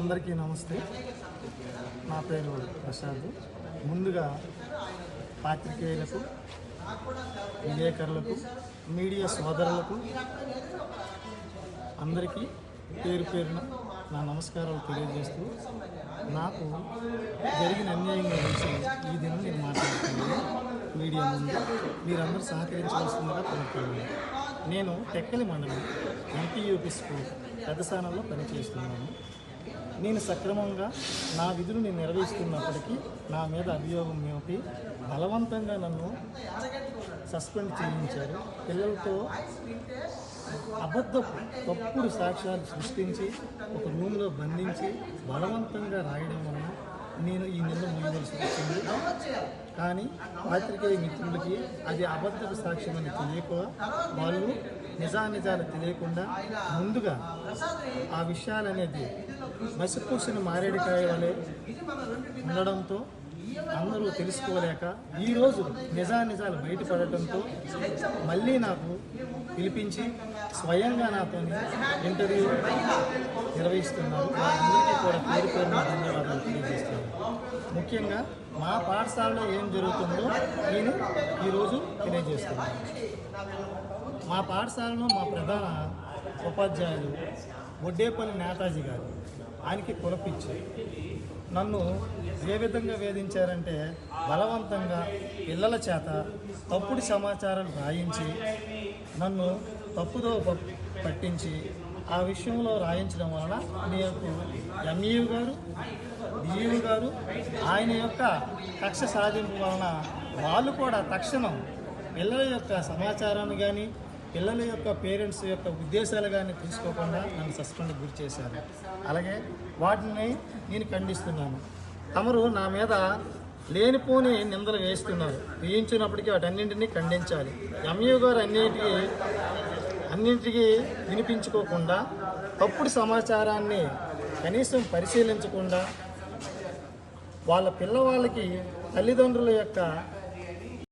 అందరికీ నమస్తే. నా పేరు ప్రసాద్. ముందుగా పాత్రికేయులకు విలేకరులకు మీడియా సోదరులకు అందరికీ పేరు పేరున నా నమస్కారాలు తెలియజేస్తూ నాకు జరిగిన అన్యాయం గురించి ఈ దినం నేను మాట్లాడుతున్నాను. మీడియా ముందు మీరందరూ సహకరించవలసిందిగా కోరుతున్నాను. నేను టెక్కలి మండలం ఎంపీయూపీ స్కూల్ పెద్దస్థానంలో పనిచేస్తున్నాను. నేను సక్రమంగా నా విధులు నేను నిర్వహిస్తున్నప్పటికీ నా మీద అభియోగం మోపి బలవంతంగా నన్ను సస్పెండ్ చేయించారు. పిల్లలతో అబద్ధపు తప్పుడు సాక్ష్యాలు సృష్టించి ఒక రూమ్లో బంధించి బలవంతంగా రాయడం వలన నేను ఈ నిన్న మోయవలసి వచ్చింది కానీ పాత్రికేయ మిత్రులకి అది అబద్ధపు సాక్ష్యం అని తెలియక వాళ్ళు నిజానిజాలు తెలియకుండా ముందుగా ఆ విషయాలనేది మసిపూసిన మారేడికాయ వలె ఉండడంతో అందరూ తెలుసుకోలేక ఈరోజు నిజానిజాలు బయటపడటంతో మళ్ళీ నాకు పిలిపించి స్వయంగా నాతో ఇంటర్వ్యూ నిర్వహిస్తున్నారు. వారందరికీ కూడా పేరు పేరు ధన్యవాదాలు. ముఖ్యంగా మా పాఠశాలలో ఏం జరుగుతుందో నేను ఈరోజు తెలియజేస్తున్నాను. మా పాఠశాలలో మా ప్రధాన ఉపాధ్యాయులు ఒడ్డేపల్లి నేతాజీ గారు ఆయనకి కులపిచ్చి నన్ను ఏ విధంగా వేధించారంటే బలవంతంగా పిల్లల చేత తప్పుడు సమాచారాలు రాయించి నన్ను తప్పుదో ప- పట్టించి ఆ విషయంలో రాయించడం వలన నాకు ఎంఈయు గారు డిఈఓ గారు ఆయన యొక్క కక్ష సాధింపు వలన వాళ్ళు కూడా తక్షణం పిల్లల యొక్క సమాచారాన్ని కానీ పిల్లల యొక్క పేరెంట్స్ యొక్క ఉద్దేశాలు కానీ తీసుకోకుండా నన్ను సస్పెండ్ గురి చేశారు. అలాగే వాటిని నేను ఖండిస్తున్నాను. తమరు నా మీద లేనిపోని నిందలు వేస్తున్నారు. వేయించినప్పటికీ వాటన్నింటినీ ఖండించాలి. ఎంయూ గారు అన్నిటికీ అన్నింటికి వినిపించుకోకుండా తప్పుడు సమాచారాన్ని కనీసం పరిశీలించకుండా వాళ్ళ పిల్లవాళ్ళకి తల్లిదండ్రుల యొక్క